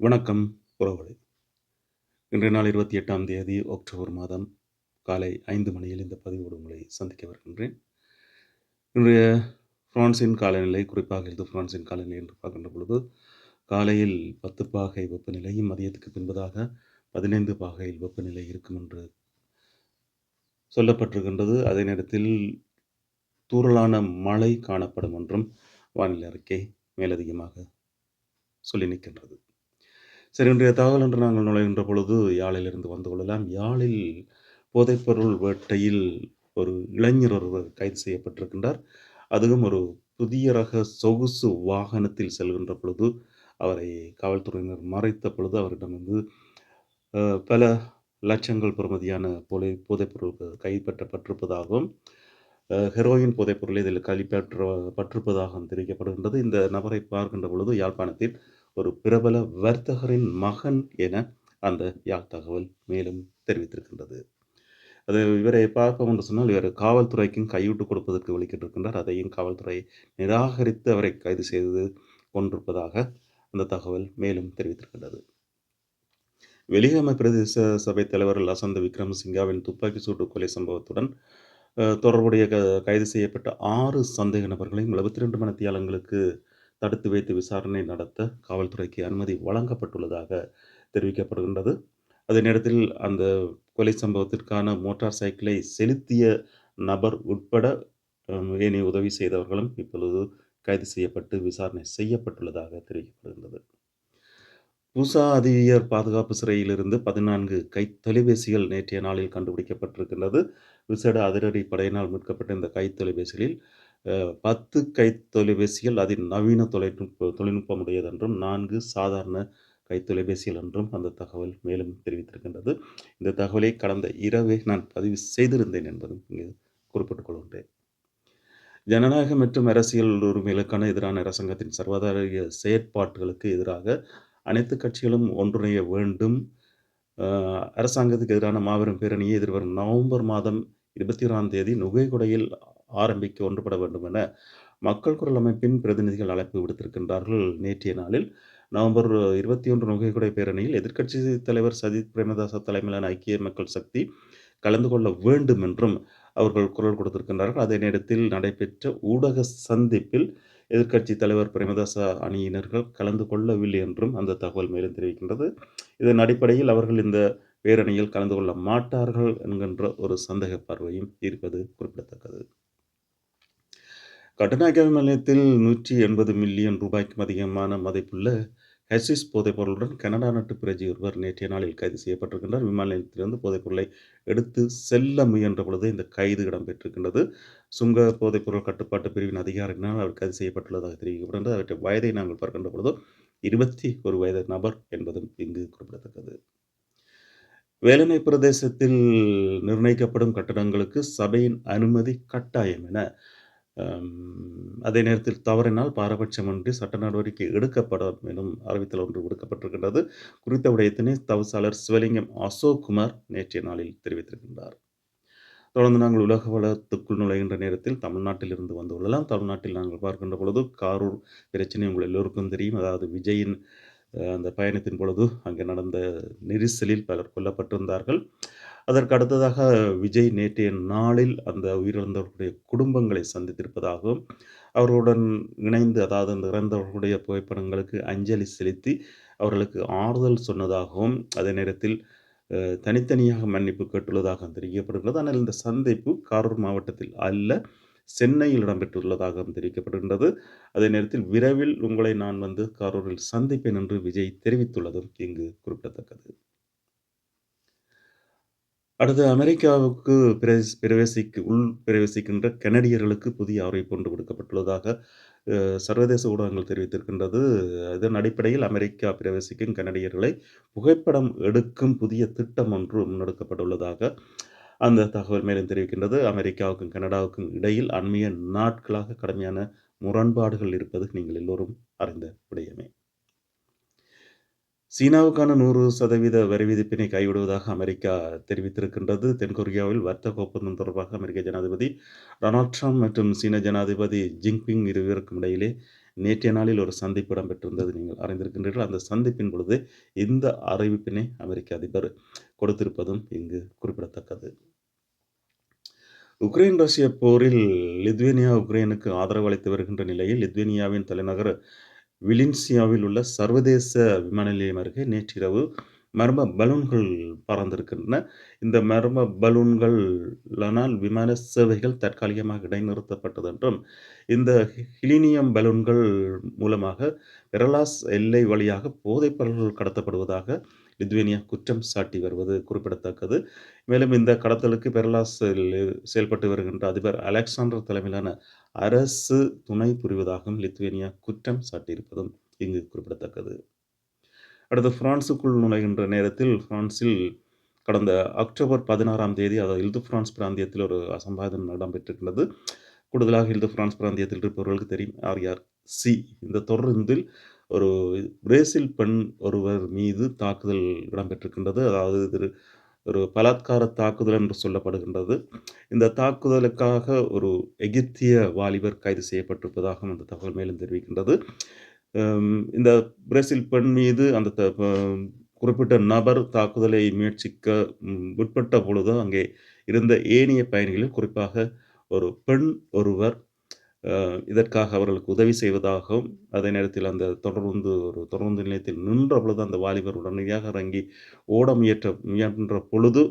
வணக்கம் உறவுகளே. இன்றைய நாள் இருபத்தி எட்டாம் தேதி அக்டோபர் மாதம். காலை ஐந்து மணியில் இந்த பதிவோடு உங்களை சந்திக்க வருகின்றேன். இன்றைய பிரான்சின் காலநிலை குறிப்பாக இது பிரான்சின் காலநிலை என்று பார்க்கின்ற பொழுது காலையில் பத்து பாகை வெப்பநிலையும் மதியத்துக்கு பின்பதாக பதினைந்து பாகையில் வெப்பநிலை இருக்கும் என்று சொல்லப்பட்டிருக்கின்றது. அதே நேரத்தில் தூரலான மழை காணப்படும் என்றும் வானிலை அறிக்கை மேலதிகமாக சொல்லி நிற்கின்றது. சரி இன்றைய தகவல் என்று நாங்கள் நுழைகின்ற பொழுது யாழிலிருந்து வந்து கொள்ளலாம். யாழில் போதைப்பொருள் வேட்டையில் ஒரு இளைஞர் ஒருவர் கைது செய்யப்பட்டிருக்கின்றார். அதுவும் ஒரு புதிய ரக சொகுசு வாகனத்தில் செல்கின்ற பொழுது அவரை காவல்துறையினர் மறைத்த பொழுது அவரிடமிருந்து வந்து பல லட்சங்கள் பெறுமதியான போதை போதைப்பொருள் கைப்பற்றப்பட்டிருப்பதாகவும் ஹெரோயின் போதைப்பொருள் இதில் கைப்பற்ற பட்டிருப்பதாகவும் தெரிவிக்கப்படுகின்றது. இந்த நபரை பார்க்கின்ற பொழுது யாழ்ப்பாணத்தில் ஒரு பிரபல வர்த்தகரின் மகன் என அந்த யாழ் தகவல் மேலும் தெரிவித்திருக்கின்றது. அது இவரை பார்ப்போம் என்று சொன்னால் இவர் காவல்துறைக்கும் கையூட்டு கொடுப்பதற்கு வெளிக்கிட்டிருக்கின்றார் அதையும் காவல்துறை நிராகரித்து அவரை கைது செய்து கொண்டிருப்பதாக அந்த தகவல் மேலும் தெரிவித்திருக்கின்றது. வெளியமை பிரதேச சபை தலைவர் லசந்த விக்ரமசிங்காவின் துப்பாக்கி சூட்டு கொலை சம்பவத்துடன் தொடர்புடைய க- கைது செய்யப்பட்ட ஆறு சந்தேக நபர்களையும் எழுபத்தி ரெண்டு மணித்தியாலங்களுக்கு தடுத்து வைத்து விசாரணை நடத்த காவல்துறைக்கு அனுமதி வழங்கப்பட்டுள்ளதாக தெரிவிக்கப்படுகின்றது. அதே நேரத்தில் அந்த கொலை சம்பவத்திற்கான மோட்டார் சைக்கிளை செலுத்திய நபர் உட்பட ஏனைய உதவி செய்தவர்களும் இப்பொழுது கைது செய்யப்பட்டு விசாரணை செய்யப்பட்டுள்ளதாக தெரிவிக்கப்படுகின்றது. பூசா அதிவியர் பாதுகாப்பு சிறையிலிருந்து பதினான்கு கை தொலைபேசிகள் நேற்றைய நாளில் கண்டுபிடிக்கப்பட்டிருக்கின்றது. விசேட அதிரடி படையினால் மீட்கப்பட்ட இந்த கை தொலைபேசிகளில் பத்து கை தொலைபேசிகள் அதில் நவீன தொலைநுட்ப தொழில்நுட்பம் உடையதென்றும் நான்கு சாதாரண கை தொலைபேசிகள் என்றும் அந்த தகவல் மேலும் தெரிவித்திருக்கின்றது. இந்த தகவலை கடந்த இரவே நான் பதிவு செய்திருந்தேன் என்பதும் இங்கே குறிப்பிட்டுக் கொள்கின்றேன். ஜனநாயகம் மற்றும் அரசியல் உரிமைகளுக்கான எதிரான அரசாங்கத்தின் சர்வாதார செயற்பாடுகளுக்கு எதிராக அனைத்து கட்சிகளும் ஒன்றிணைய வேண்டும். அரசாங்கத்துக்கு எதிரான மாபெரும் பேரணியை எதிர்வரும் நவம்பர் மாதம் இருபத்தி ஓராம் தேதி நுகைகுடையில் ஆரம்பிக்க ஒன்றுபட வேண்டும் என மக்கள் குரல் அமைப்பின் பிரதிநிதிகள் அழைப்பு விடுத்திருக்கின்றார்கள். நேற்றைய நாளில் நவம்பர் இருபத்தி ஒன்று நுகைகுடை பேரணியில் எதிர்க்கட்சி தலைவர் சஜித் பிரேமதாச தலைமையிலான ஐக்கிய மக்கள் சக்தி கலந்து கொள்ள வேண்டும் என்றும் அவர்கள் குரல் கொடுத்திருக்கின்றார்கள். அதே நேரத்தில் நடைபெற்ற ஊடக சந்திப்பில் எதிர்க்கட்சி தலைவர் பிரேமதாச அணியினர்கள் கலந்து கொள்ளவில்லை என்றும் அந்த தகவல் மேலும் தெரிவிக்கின்றது. இதன் அடிப்படையில் அவர்கள் இந்த பேரணியில் கலந்து கொள்ள மாட்டார்கள் என்கின்ற ஒரு சந்தேக பார்வையும் இருப்பது குறிப்பிடத்தக்கது. கட்டுநாயக்க நிலையத்தில் நூற்றி எண்பது மில்லியன் ரூபாய்க்கும் அதிகமான மதிப்புள்ள ஹெசிஸ் போதைப்பொருளுடன் கனடா நாட்டு பிரஜை ஒருவர் நேற்றைய நாளில் கைது செய்யப்பட்டிருக்கின்றார். விமான நிலையத்திலிருந்து போதைப்பொருளை எடுத்து செல்ல முயன்ற பொழுது இந்த கைது இடம்பெற்றிருக்கின்றது. சுங்க போதைப்பொருள் கட்டுப்பாட்டு பிரிவின் அதிகாரியினால் அவர் கைது செய்யப்பட்டுள்ளதாக தெரிவிக்கப்படுகின்றது. அவற்றை வயதை நாங்கள் பார்க்கின்ற பொழுது இருபத்தி ஒரு வயது நபர் என்பதும் இங்கு குறிப்பிடத்தக்கது. வேலனை பிரதேசத்தில் நிர்ணயிக்கப்படும் கட்டடங்களுக்கு சபையின் அனுமதி கட்டாயம் என அதே நேரத்தில் தவறினால் பாரபட்சமின்றி சட்ட நடவடிக்கை எடுக்கப்படும் எனும் அறிவித்தல் ஒன்று விடுக்கப்பட்டிருக்கின்றது. குறித்த விடயத்தினை தவசாளர் சிவலிங்கம் அசோக் குமார் நேற்றைய நாளில் தெரிவித்திருக்கின்றார். தொடர்ந்து நாங்கள் உலக வளத்துக்குள் நுழைகின்ற நேரத்தில் தமிழ்நாட்டில் இருந்து வந்து தமிழ்நாட்டில் நாங்கள் பார்க்கின்ற பொழுது காரூர் பிரச்சனை உங்கள் எல்லோருக்கும் தெரியும். அதாவது விஜயின் அந்த பயணத்தின் பொழுது அங்கே நடந்த நெரிசலில் பலர் கொல்லப்பட்டிருந்தார்கள். அதற்கு அடுத்ததாக விஜய் நேற்றைய நாளில் அந்த உயிரிழந்தவர்களுடைய குடும்பங்களை சந்தித்திருப்பதாகவும் அவர்களுடன் இணைந்து அதாவது அந்த இறந்தவர்களுடைய புகைப்படங்களுக்கு அஞ்சலி செலுத்தி அவர்களுக்கு ஆறுதல் சொன்னதாகவும் அதே நேரத்தில் தனித்தனியாக மன்னிப்பு கேட்டுள்ளதாக தெரிவிக்கப்படுகிறது. ஆனால் இந்த சந்திப்பு காரூர் மாவட்டத்தில் அல்ல. சென்னையில் இடம்பெற்றுள்ளதாகவும் தெரிவிக்கப்படுகின்றது. அதே நேரத்தில் விரைவில் உங்களை நான் வந்து கரூரில் சந்திப்பேன் என்று விஜய் தெரிவித்துள்ளதும் இங்கு குறிப்பிடத்தக்கது. அடுத்து அமெரிக்காவுக்கு பிரவேசி பிரவேசிக்கு உள் பிரவேசிக்கின்ற கனடியர்களுக்கு புதிய அறிவிப்பு ஒன்று கொடுக்கப்பட்டுள்ளதாக அஹ், சர்வதேச ஊடகங்கள் தெரிவித்திருக்கின்றது. இதன் அடிப்படையில் அமெரிக்கா பிரவேசிக்கும் கனடியர்களை புகைப்படம் எடுக்கும் புதிய திட்டம் ஒன்று முன்னெடுக்கப்பட்டுள்ளதாக அந்த தகவல் மேலும் தெரிவிக்கின்றது. அமெரிக்காவுக்கும் கனடாவுக்கும் இடையில் அண்மைய நாட்களாக கடுமையான முரண்பாடுகள் இருப்பது நீங்கள் எல்லோரும் அறிந்த விடயமே. சீனாவுக்கான நூறு சதவீத வரி விதிப்பினை கைவிடுவதாக அமெரிக்கா தெரிவித்திருக்கின்றது. தென்கொரியாவில் வர்த்தக ஒப்பந்தம் தொடர்பாக அமெரிக்க ஜனாதிபதி டொனால்ட் ட்ரம்ப் மற்றும் சீன ஜனாதிபதி ஜின்பிங் இருவருக்கும் இடையிலே நேற்றைய நாளில் ஒரு சந்திப்பு இடம்பெற்றிருந்தது. நீங்கள் அறிந்திருக்கின்றீர்கள். அந்த சந்திப்பின் பொழுது இந்த அறிவிப்பினை அமெரிக்க அதிபர் கொடுத்திருப்பதும் இங்கு குறிப்பிடத்தக்கது. உக்ரைன் ரஷ்ய போரில் லித்வேனியா உக்ரைனுக்கு ஆதரவு அளித்து வருகின்ற நிலையில் லித்வேனியாவின் தலைநகர் விலின்சியாவில் உள்ள சர்வதேச விமான நிலையம் அருகே நேற்றிரவு மர்ம பலூன்கள் பறந்திருக்கின்றன. இந்த மர்ம பலூன்களானால் விமான சேவைகள் தற்காலிகமாக இடைநிறுத்தப்பட்டது என்றும் இந்த ஹிலினியம் பலூன்கள் மூலமாக பெரலாஸ் எல்லை வழியாக போதைப் பொருள்கள் கடத்தப்படுவதாக லித்வேனியா குற்றம் சாட்டி வருவது குறிப்பிடத்தக்கது. மேலும் இந்த கடத்தலுக்கு பெரலாஸ் செயல்பட்டு வருகின்ற அதிபர் அலெக்சாண்டர் தலைமையிலான அரசு துணை புரிவதாகவும் லித்வேனியா குற்றம் சாட்டியிருப்பதும் இங்கு குறிப்பிடத்தக்கது. அடுத்து பிரான்சுக்குள் நுழைகின்ற நேரத்தில் பிரான்சில் கடந்த அக்டோபர் பதினாறாம் தேதி அதாவது இல்து பிரான்ஸ் பிராந்தியத்தில் ஒரு அசம்பாவிதம் இடம்பெற்றிருக்கிறது கூடுதலாக இல்து பிரான்ஸ் பிராந்தியத்தில் இருப்பவர்களுக்கு தெரியும் ஆர் ஆர் சி. இந்த தொடர்ந்தில் ஒரு பிரேசில் பெண் ஒருவர் மீது தாக்குதல் இடம்பெற்றிருக்கின்றது. அதாவது இது ஒரு பலாத்கார தாக்குதல் என்று சொல்லப்படுகின்றது. இந்த தாக்குதலுக்காக ஒரு எகிப்திய வாலிபர் கைது செய்யப்பட்டிருப்பதாகவும் அந்த தகவல் மேலும் தெரிவிக்கின்றது. இந்த பிரேசில் பெண் மீது அந்த குறிப்பிட்ட நபர் தாக்குதலை முயற்சிக்க முற்பட்ட பொழுது அங்கே இருந்த ஏனைய பயணிகளில் குறிப்பாக ஒரு பெண் ஒருவர் இதற்காக அவர்களுக்கு உதவி செய்வதாகவும் அதே நேரத்தில் அந்த தொடர்ந்து ஒரு தொடர்ந்து நிலையத்தில் நின்ற பொழுது அந்த வாலிபர் உடனடியாக இறங்கி ஓட முயற்ற முயன்ற பொழுது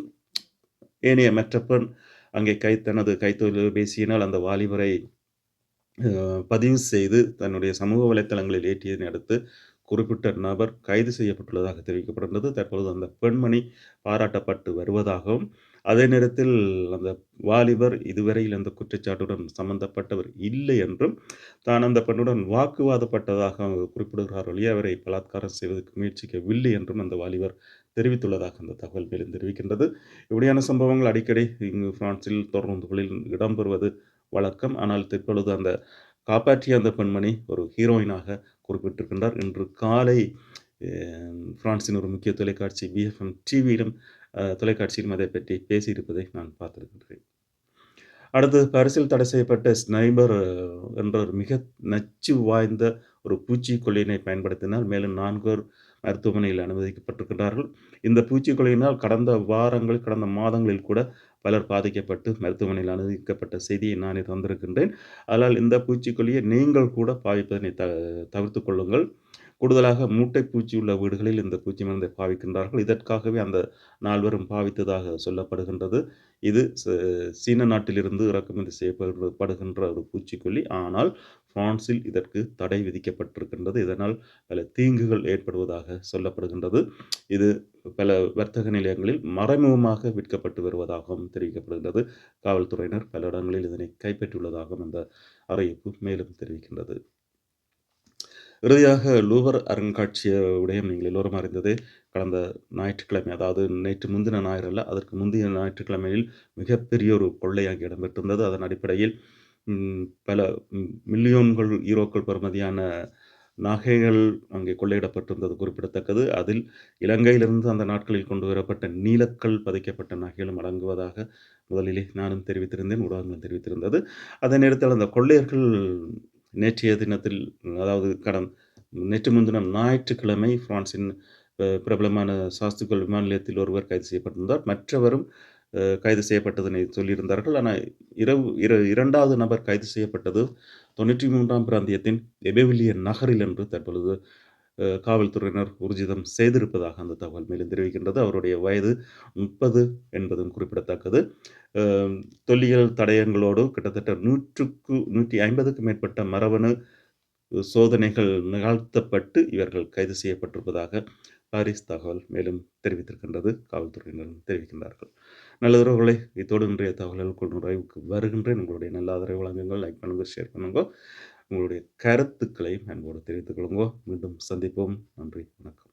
ஏனைய மற்ற பெண் அங்கே கை தனது கைத்தொலைபேசியினால் அந்த வாலிபரை பதிவு செய்து தன்னுடைய சமூக வலைத்தளங்களில் ஏற்றியதை அடுத்து குறிப்பிட்ட நபர் கைது செய்யப்பட்டுள்ளதாக தெரிவிக்கப்பட்டிருந்தது தற்பொழுது அந்த பெண்மணி பாராட்டப்பட்டு வருவதாகவும் அதே நேரத்தில் அந்த வாலிபர் இதுவரையில் அந்த குற்றச்சாட்டுடன் சம்பந்தப்பட்டவர் இல்லை என்றும் தான் அந்த பெண்ணுடன் வாக்குவாதப்பட்டதாக குறிப்பிடுகிறார் ஒழிய அவரை பலாத்காரம் செய்வதற்கு முயற்சிக்கவில்லை என்றும் அந்த வாலிபர் தெரிவித்துள்ளதாக அந்த தகவல் மேலும் தெரிவிக்கின்றது. இப்படியான சம்பவங்கள் அடிக்கடி இங்கு பிரான்சில் தொடர்ந்துகளில் இடம்பெறுவது வழக்கம். ஆனால் தற்பொழுது அந்த காப்பாற்றிய அந்த பெண்மணி ஒரு ஹீரோயினாக குறிப்பிட்டிருக்கின்றார். இன்று காலை பிரான்சின் ஒரு முக்கிய தொலைக்காட்சி பிஎஃப்எம் டிவியிலும் தொலைக்காட்சியிலும் அதை பற்றி பேசியிருப்பதை நான் பார்த்திருக்கின்றேன். அடுத்து பரிசில் தடை செய்யப்பட்ட ஸ்னைபர் என்ற ஒரு மிக நச்சு வாய்ந்த ஒரு பூச்சிக்கொல்லியினை பயன்படுத்தினால் மேலும் நான்கோர் மருத்துவமனையில் அனுமதிக்கப்பட்டிருக்கிறார்கள் இந்த பூச்சிக்கொல்லியினால் கடந்த வாரங்கள் கடந்த மாதங்களில் கூட பலர் பாதிக்கப்பட்டு மருத்துவமனையில் அனுமதிக்கப்பட்ட செய்தியை நான் தந்திருக்கின்றேன். அதனால் இந்த பூச்சிக்கொல்லியை நீங்கள் கூட பாவிப்பதனை த தவிர்த்து கொள்ளுங்கள். கூடுதலாக மூட்டை பூச்சி உள்ள வீடுகளில் இந்த பூச்சி மருந்தை பாவிக்கின்றார்கள். இதற்காகவே அந்த நால்வரும் பாவித்ததாக சொல்லப்படுகின்றது. இது சீன நாட்டிலிருந்து இறக்குமதி செய்யப்படுகின்ற ஒரு பூச்சிக்கொல்லி. ஆனால் பிரான்சில் இதற்கு தடை விதிக்கப்பட்டிருக்கின்றது. இதனால் பல தீங்குகள் ஏற்படுவதாக சொல்லப்படுகின்றது. இது பல வர்த்தக நிலையங்களில் மறைமுகமாக விற்கப்பட்டு வருவதாகவும் தெரிவிக்கப்படுகின்றது. காவல்துறையினர் பல இடங்களில் இதனை கைப்பற்றியுள்ளதாகவும் அந்த அறிவிப்பு மேலும் தெரிவிக்கின்றது. இறுதியாக லூவர் அருங்காட்சிய விடயம் நீங்கள் எல்லோரும் அறிந்ததே கடந்த ஞாயிற்றுக்கிழமை அதாவது நேற்று முந்தின ஞாயிறு அல்ல அதற்கு முந்தைய ஞாயிற்றுக்கிழமையில் மிகப்பெரிய ஒரு கொள்ளை அங்கே இடம்பெற்றிருந்தது. அதன் அடிப்படையில் பல மில்லியோன்கள் ஈரோக்கள் பெறுமதியான நகைகள் அங்கே கொள்ளையிடப்பட்டிருந்தது குறிப்பிடத்தக்கது. அதில் இலங்கையிலிருந்து அந்த நாட்களில் கொண்டு வரப்பட்ட நீலக்கல் பதிக்கப்பட்ட நகைகளும் அடங்குவதாக முதலிலே நானும் தெரிவித்திருந்தேன் ஊடகங்களும் தெரிவித்திருந்தது. அதே நேரத்தில் அந்த கொள்ளையர்கள் நேற்றைய தினத்தில் அதாவது கடன் நேற்று முன்தினம் ஞாயிற்றுக்கிழமை பிரான்சின் பிரபலமான சாஸ்துக்கள் விமான நிலையத்தில் ஒருவர் கைது செய்யப்பட்டிருந்தார். மற்றவரும் கைது செய்யப்பட்டதனை சொல்லியிருந்தார்கள். ஆனால் இரவு இர இரண்டாவது நபர் கைது செய்யப்பட்டது தொண்ணூற்றி மூன்றாம் பிராந்தியத்தின் எபெவிலிய நகரில் என்று தற்பொழுது காவல்துறையினர் ஊர்ஜிதம் செய்திருப்பதாக அந்த தகவல் மேலும் தெரிவிக்கின்றது. அவருடைய வயது முப்பது என்பதும் குறிப்பிடத்தக்கது. தொல்லியல் தடயங்களோடு கிட்டத்தட்ட நூற்றுக்கு நூற்றி ஐம்பதுக்கும் மேற்பட்ட மரபணு சோதனைகள் நிகழ்த்தப்பட்டு இவர்கள் கைது செய்யப்பட்டிருப்பதாக பாரிஸ் தகவல் மேலும் தெரிவித்திருக்கின்றது. காவல்துறையினரும் தெரிவிக்கின்றார்கள். நல்ல இதோடு இன்றைய தகவல்கள் நிறைவுக்கு வருகின்றேன். உங்களுடைய நல்ல ஆதரவு வழங்குங்கள். லைக் பண்ணுங்கள் ஷேர் பண்ணுங்க. உங்களுடைய கருத்துக்களை அன்போடு தெரிவித்துக் கொள்ளுங்க. மீண்டும் சந்திப்போம். நன்றி. வணக்கம்.